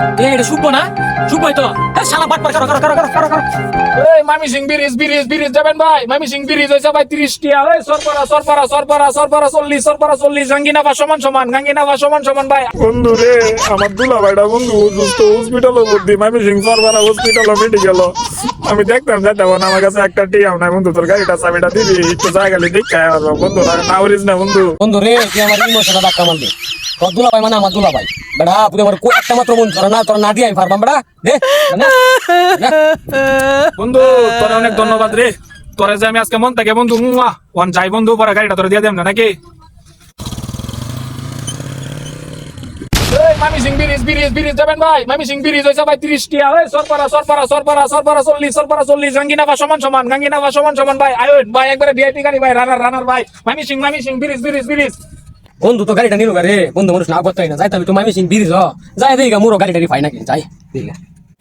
এটা শুভ না। শুভই তো। এ, বাট পার করো করো করো করো করো করো। এই মামি সিং বিরিজ বিরিজ বিরিজ যাবেন ভাই। মামি সিং বিরিজ হয়েছে ভাই তিরিশ টিয়া এই সরপরা সরপরা সরপরা সরপরা চল্লিশ সরপরা চল্লিশ। সমান সমান সমান সমান ভাই। বন্ধু রে আমার দুলা ভাইটা বন্ধু সুস্থ হসপিটালও ভর্তি। মামি সিং সরপরা হসপিটালও মেটে গেল আমি দেখতাম যাতে না আমার কাছে একটা টিয়াও নাই। বন্ধু তোর গাড়িটা চাবিটা দিবি একটু জায়গা দেখে আসব বন্ধু না উড়িস না বন্ধু। বন্ধু রে আমার ইমোশনটা ধাক্কা মারলি। তোর দুলা ভাই মানে আমার দুলা ভাই বেড়া তুই আমার কো- একটা মাত্র মন তোরা মামি সিং ব্রিজ ব্রিজ ব্রিজ, যাবেন ভাই? মামি সিং ব্রিজ হয়েছে ভাই তিরিশ টিয়া এই সরপরা সরপরা সরপরা সরপরা চল্লিশ সরপরা চল্লিশ গাঙ্গিনাবা সমান সমান গাঙ্গিনাবা সমান সমান, ভাই, আয়ন, ভাই, একবারে ভিআইপি গাড়ি, ভাই রানার রানার ভাই। মামি সিং মামি সিং, ব্রিজ ব্রিজ ব্রিজ। বন্ধু তো গাড়িটা নিল রে। বন্ধু মানুষ না করতে না। যাই তবে তো মামি সিং বিরিজ যাই দেই গা মোরো গাড়ি টাড়ি পাই নাকি যাই গা।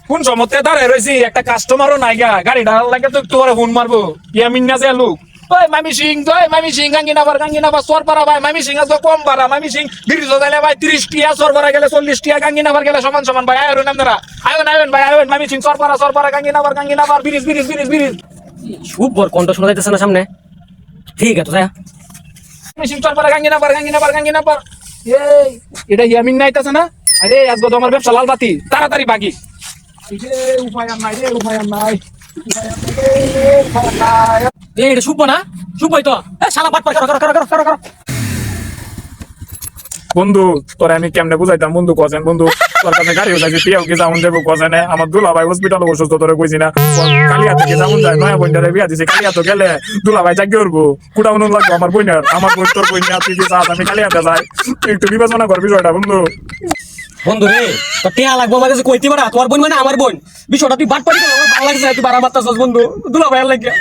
কোন সমতে দাঁড়ায় রয়েছি একটা কাস্টমারও নাই গা। গাড়িটা লাগে তো তোরে ফোন মারবো। ইয়া মিন্না যে লোক ওই মামি সিং ওই মামি সিং গাঙ্গি নাবার গাঙ্গি নাবার সর পারা ভাই মামি সিং আজকে কম পারা মামি সিং বিরিজ গেলে ভাই তিরিশ টিয়া সর পারা গেলে চল্লিশ টিয়া গাঙ্গি নাবার গেলে সমান সমান ভাই। আয়ন আপনারা আয়ন আয়ন ভাই আয়ন মামি সিং সর পারা সর পারা গাঙ্গি নাবার গাঙ্গি নাবার বিরিজ বিরিজ বিরিজ বিরিজ শুভ বর কণ্ঠ শোনা যাইতেছে না সামনে? ঠিক আছে যাই মামি সিং সর পারা গাঙ্গি গাঙ্গি নাবার গাঙ্গি নাবার এই, এটা ইয়ামিন নাইতাছে না? আরে, আজকে তো আমার ব্যবসা লাল বাতি তাড়াতাড়ি বাকি উপায় আর নাই রে উপায় আর নাই এটা শুভ না? শুভই তো। শালা পার করো করো করো করো করো করো বন্ধু, তোরা আমি কেমনে বুঝাইতাম? বন্ধু কছেন বন্ধু, তোর কাছে গাড়ি উঠাইছি তুইও কি যাউন দেবো কছেন আমার দুলা ভাই হসপিটাল অসুস্থ, তোরে কইছি না। কালিয়া থেকে যাউন যায় নয়া বইনটারে বিয়া দিছে কালিয়া তো গেলে দুলা ভাই জাগিয়ে উঠবো কুটা উনুন লাগবো আমার বইনের আমার বই তোর বই তুই কি চাস আমি কালিয়াতে যাই। একটু বিবেচনা কর বিষয়টা, বন্ধু। বন্ধু রে তো টিয়া লাগবো আমার কাছে, কইতে পারা? তোমার বোন মানে আমার বোন। বিষয়টা তুই বাট পারি ভালো লাগছে তুই বারা বন্ধু দুলা ভাইয়ের লাগে।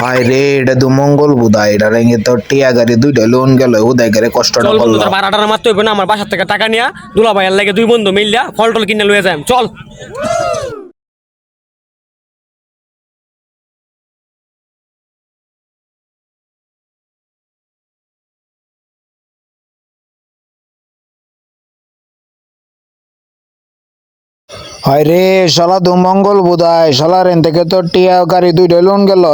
হায় রে এটা তো মঙ্গল বুধা এটা রেঙ্গে তো টিয়া গাড়ি দুইটা লোন গেল উদয় গাড়ি কষ্টটা করল। তোর বারাটার মারতে হইবে না আমার বাসার থেকে টাকা নিয়া দুলা ভাইয়ের লাগে দুই বন্ধু মিললা ফল টল কিনে লয়ে যাই চল। হায় রে শালা দু মঙ্গল বুধায় শালা রেন থেকে তো টিয়া গাড়ি দুইটা লোন গেল।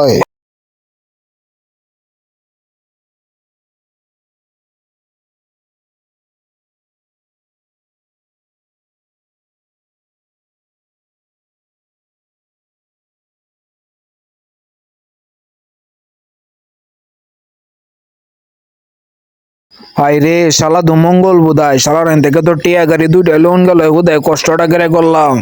হায় রে, শালা দুমঙ্গল মঙ্গল বুধায় শালা রেন থেকে তো টিয়া গাড়ি দুইটা লোন গেল উদয় কষ্টটা করে করলাম।